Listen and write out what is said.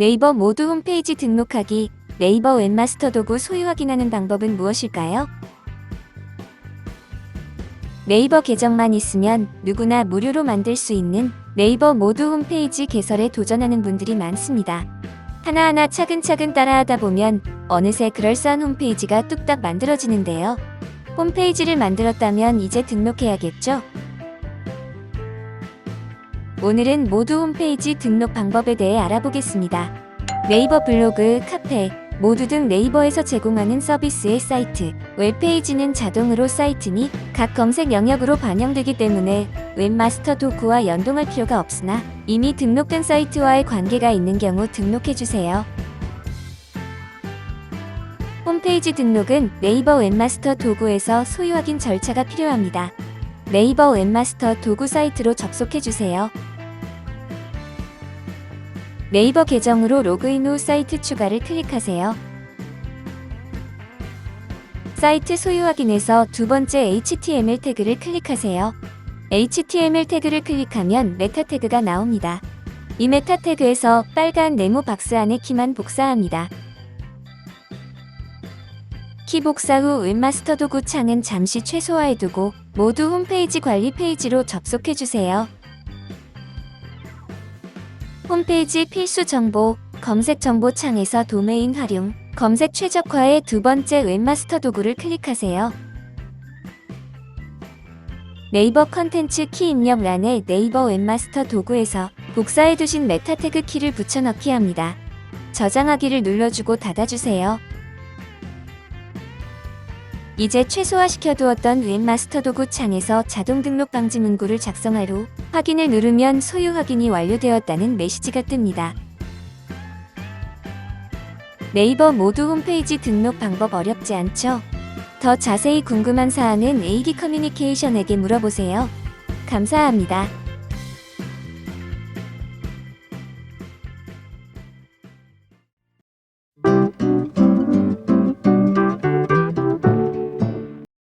네이버 모두 홈페이지 등록하기 네이버 웹마스터 도구 소유 확인하는 방법은 무엇일까요? 네이버 계정만 있으면 누구나 무료로 만들 수 있는 네이버 모두 홈페이지 개설에 도전하는 분들이 많습니다. 하나하나 차근차근 따라하다 보면 어느새 그럴싸한 홈페이지가 뚝딱 만들어지는데요. 홈페이지를 만들었다면 이제 등록해야겠죠? 오늘은 모두 홈페이지 등록 방법에 대해 알아보겠습니다. 네이버 블로그, 카페, 모두 등 네이버에서 제공하는 서비스의 사이트, 웹페이지는 자동으로 사이트 및 각 검색 영역으로 반영되기 때문에 웹마스터 도구와 연동할 필요가 없으나 이미 등록된 사이트와의 관계가 있는 경우 등록해주세요. 홈페이지 등록은 네이버 웹마스터 도구에서 소유 확인 절차가 필요합니다. 네이버 웹마스터 도구 사이트로 접속해주세요. 네이버 계정으로 로그인 후 사이트 추가를 클릭하세요. 사이트 소유 확인에서 두 번째 HTML 태그를 클릭하세요. HTML 태그를 클릭하면 메타 태그가 나옵니다. 이 메타 태그에서 빨간 네모 박스 안에 키만 복사합니다. 키 복사 후 웹마스터 도구 창은 잠시 최소화해두고 모두 홈페이지 관리 페이지로 접속해주세요. 홈페이지 필수 정보, 검색 정보 창에서 도메인 활용, 검색 최적화의 두 번째 웹마스터 도구를 클릭하세요. 네이버 컨텐츠 키 입력 란에 네이버 웹마스터 도구에서 복사해두신 메타 태그 키를 붙여넣기 합니다. 저장하기를 눌러주고 닫아주세요. 이제 최소화시켜 두었던 웹마스터 도구 창에서 자동 등록 방지 문구를 작성할 후 확인을 누르면 소유 확인이 완료되었다는 메시지가 뜹니다. 네이버 모두 홈페이지 등록 방법 어렵지 않죠? 더 자세히 궁금한 사항은 AD 커뮤니케이션에게 물어보세요. 감사합니다.